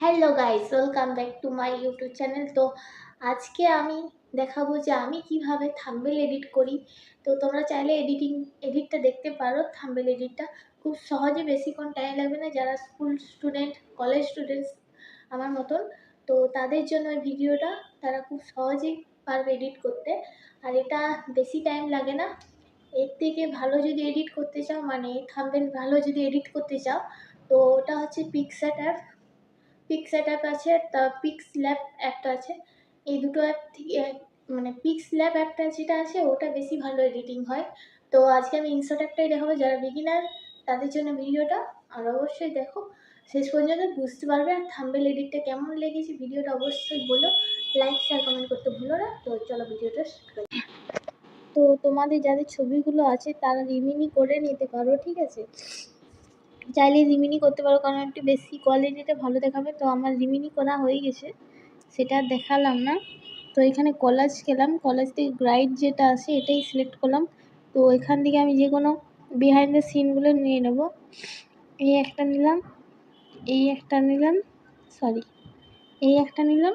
Hello guys welcome back to my YouTube channel তো আজকে আমি দেখাবো যে আমি কীভাবে থাম্বেল এডিট করি। তো তোমরা চাইলে এডিটিং এডিটটা দেখতে পারো থাম্বেল এডিটটা খুব সহজে বেশিক্ষণ টাইম লাগবে না, যারা স্কুল স্টুডেন্ট কলেজ স্টুডেন্টস আমার মতন। তো তাদের জন্য এই ভিডিওটা তারা খুব সহজেই পারবে এডিট করতে। আর এটা বেশি টাইম লাগে না। এর থেকে ভালো যদি এডিট করতে চাও মানে থাম্বেল ভালো যদি এডিট করতে চাও, তো ওটা হচ্ছে পিক্সাট অ্যাপ পিক্স অ্যাপ আছে তা পিক্স ল্যাব অ্যাপটা আছে। এই দুটো অ্যাপ থেকে মানে পিক্স ল্যাব অ্যাপটা যেটা আছে, ওটা বেশি ভালো এডিটিং হয়। তো আজকে আমি ইনশর্ট অ্যাপটাই দেখাবো, যারা বিগিনার তাদের জন্য ভিডিওটা আর অবশ্যই দেখো। শেষ পর্যন্ত বুঝতে পারবে আর থাম্বেল এডিটটা কেমন লেগেছে, ভিডিওটা অবশ্যই বলো। লাইক শেয়ার কমেন্ট করতে ভুলো না। তো চলো ভিডিওটা তো তোমাদের যাদের ছবিগুলো আছে, তারা রিমিনি করে নিতে পারো, ঠিক আছে? চাইলে রিমিনি করতে পারো, কারণ একটু বেশি কোয়ালিটিটা ভালো দেখাবে। তো আমার রিমিনি করা হয়ে গেছে, সেটা দেখালাম না। তো এখানে কলাজ গেলাম কলাজ থেকে গ্রাইড যেটা আছে, এটাই সিলেক্ট করলাম। তো এখান থেকে আমি যে কোনো বিহাইন্ড দ্য সিনগুলো নিয়ে নেব। এই একটা নিলাম, এই একটা নিলাম সরি এই একটা নিলাম।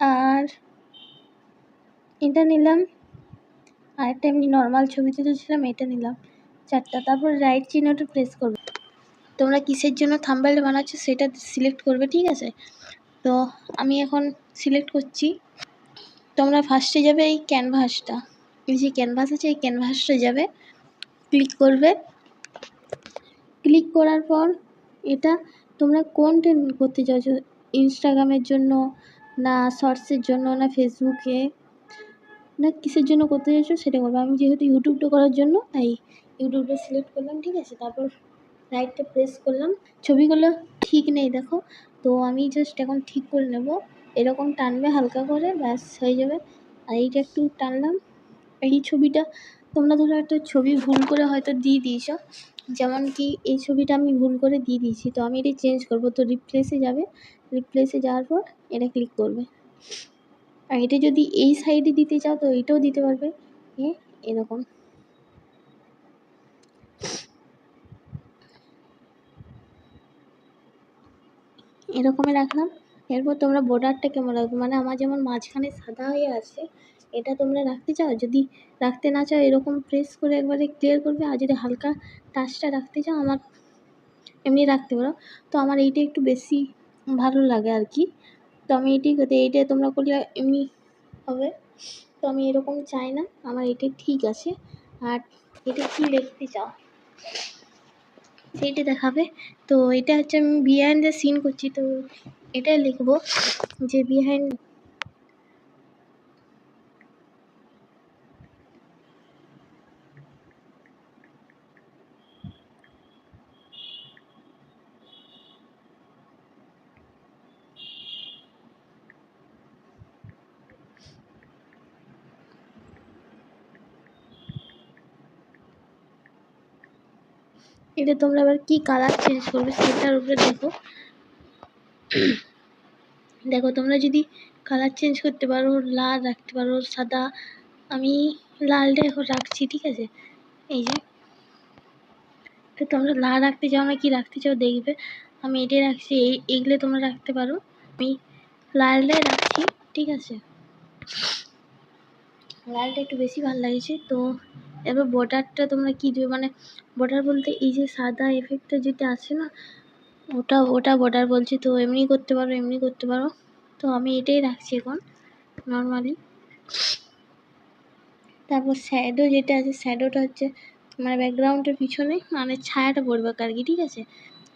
আর এটা নিলাম আর একটা এমনি নর্মাল ছবি তুলেছিলাম, এটা নিলাম। চারটা, তারপর রাইট চিহ্নটা প্রেস করবে। তোমরা কিসের জন্য থাম্বনেল বানাচ্ছ সেটা সিলেক্ট করবে, ঠিক আছে? তো আমি এখন সিলেক্ট করছি। তোমরা ফার্স্টে যাবে এই ক্যানভাসটা এই যে ক্যানভাস আছে, এই ক্যানভাসটা যাবে। ক্লিক করবে। ক্লিক করার পর এটা তোমরা কোনটা করতে চাইছো ইনস্টাগ্রামের জন্য, না শর্টসের জন্য, না ফেসবুকে না কিসের জন্য করতে চাইছো সেটা করবে। আমি যেহেতু ইউটিউবটা করার জন্য, তাই ইউটিউবটা সিলেক্ট করলাম, ঠিক আছে? তারপর রাইটটা প্রেস করলাম। ছবিগুলো ঠিক নেই, দেখো। তো আমি জাস্ট এখন ঠিক করে নেব। এরকম টানবে হালকা করে, ব্যাস, হয়ে যাবে। আর এইটা একটু টানলাম। এই ছবিটা তোমরা ধরো একটা ছবি ভুল করে হয়তো দিয়ে দিয়েছ। যেমন কি এই ছবিটা আমি ভুল করে দিয়ে দিয়েছি। তো আমি এটা চেঞ্জ করব। তো রিপ্লেসে যাবে। রিপ্লেসে যাওয়ার পর এটা ক্লিক করবে। আর এটা যদি এই সাইডে দিতে চাও তো এটাও দিতে পারবে। হ্যাঁ এরকম এরকমই রাখলাম। এরপর তোমরা বর্ডারটা কেমন রাখবে? মানে আমার যেমন মাঝখানে সাদা হয়ে আছে, এটা তোমরা রাখতে চাও? যদি রাখতে না চাও, এরকম প্রেস করে একবারে ক্লিয়ার করবে, আর যদি হালকা টাচটা রাখতে চাও, আমার এমনি রাখতে পারো। তো আমার এইটা একটু বেশি ভালো লাগে আর কি। তো আমি এটি করতে এইটা তোমরা করলে এমনি হবে। তো আমি এরকম চাই না, আমার এটা ঠিক আছে। আর এটা কি লিখতে চাও? সেইটা দেখাবে। তো এটা হচ্ছে আমি বিহাইন্ড দ্য সিন করছি, তো এটা লিখব যে বিহাইন্ড এটা তোমরা এবার কী কালার চেঞ্জ করবে সেটার উপরে দেখো। দেখো, তোমরা যদি কালার চেঞ্জ করতে পারো, লাল রাখতে পারো, সাদা, আমি লালটা এখন রাখছি, ঠিক আছে? এই যে। তো তোমরা লাল রাখতে চাও না কি রাখতে চাও দেখবে। আমি এটাই রাখছি, এই এইগুলো তোমরা রাখতে পারো। আমি লালটাই রাখছি, ঠিক আছে? লালটা একটু বেশি ভালো লাগছে, তো এবার বর্ডারটা তোমরা কী দেবে? মানে বর্ডার বলতে এই যে সাদা এফেক্টটা যেটা আছে না, ওটা ওটা বর্ডার বলছি, তো এমনি করতে পারো, এমনি করতে পারো। তো আমি এটাই রাখছি এখন নর্মালি তারপর শ্যাডো যেটা আছে শ্যাডোটা হচ্ছে মানে ব্যাকগ্রাউন্ডের পিছনে মানে ছায়াটা পড়বে আর কি, ঠিক আছে?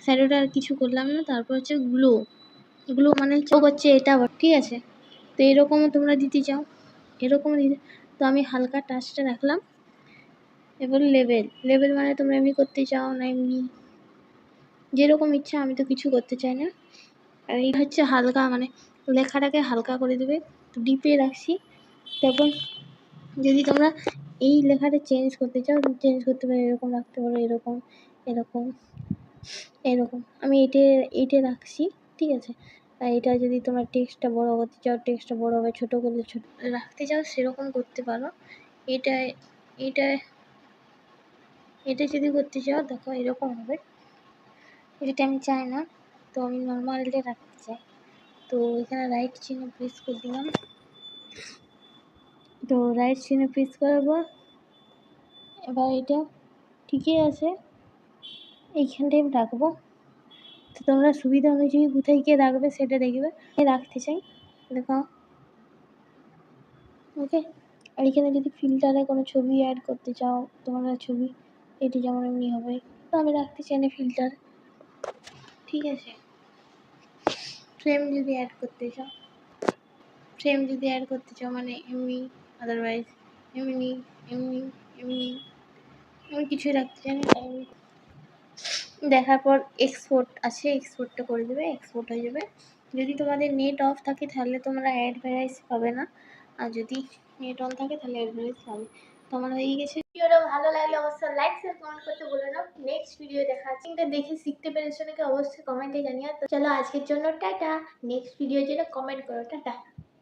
শ্যাডোটা আর কিছু করলাম না, তারপর হচ্ছে গ্লো গ্লো মানে চোখ হচ্ছে এটা ঠিক আছে? তো এরকমও তোমরা দিতে চাও, এরকমও দিতে, তো আমি হালকা টাচটা রাখলাম। এবার লেবেল লেবেল মানে তোমরা এমনি করতে চাও না এমনি। যেরকম ইচ্ছা আমি তো কিছু করতে চাই না। আর এই হচ্ছে হালকা মানে লেখাটাকে হালকা করে দেবে ডিপে রাখছি। তারপর যদি তোমরা এই লেখাটা চেঞ্জ করতে চাও চেঞ্জ করতে পারো, এরকম রাখতে পারো, এরকম এরকম এরকম। আমি এইটে এইটে রাখছি, ঠিক আছে? আর এটা যদি তোমরা টেক্সটটা বড় করতে চাও টেক্সটটা বড় হবে, ছোটো করলে ছোটো, রাখতে চাও, সেরকম করতে পারো। এটা এটা এটা যদি করতে চাও, দেখো এরকম হবে। এটা আমি চাই না, তো আমি নর্মালটা রাখতে চাই। তো এখানে রাইট চিহ্ন প্রেস করে দিলাম। তো রাইট চিহ্ন প্রেস করার পর এবার এটা ঠিকই আছে। এইখানটায় আমি রাখব। তো তোমরা সুবিধা অনুযায়ী কোথায় গিয়ে রাখবে সেটা দেখবে। রাখতে চাই। দেখো। ওকে আর এখানে যদি ফিল্টারে কোনো ছবি অ্যাড করতে চাও, তোমরা ছবি এটি যেমন এমনি হবে। তো আমি রাখতে চাই না ফিল্টার ঠিক আছে? ফ্রেম যদি অ্যাড করতে চাও। ফ্রেম যদি অ্যাড করতে চাও মানে এমনি আদারওয়াইজ এমনি এমনি এমনি আমি কিছুই রাখতে চাই না। তাই দেখার পর এক্সপোর্ট আছে এক্সপোর্টটা করে দেবে এক্সপোর্ট হয়ে যাবে। যদি তোমাদের নেট অফ থাকে তাহলে তোমরা অ্যাডভার্টাইজ পাবে না। আর যদি নেট অন থাকে তাহলে অ্যাডভার্টাইজ পাবে। তোমার হয়ে গেছে। ভিডিওটা ভালো লাগলে অবশ্যই লাইক শেয়ার কমেন্ট করতে ভুলো না। নেক্সট ভিডিও দেখা আছে কিন্তু দেখে শিখতে পেরেছ নাকি অবশ্যই কমেন্টে জানিয়ে তো চলো আজকের জন্য টাটা। নেক্সট ভিডিও জন্য কমেন্ট করো। টাটা।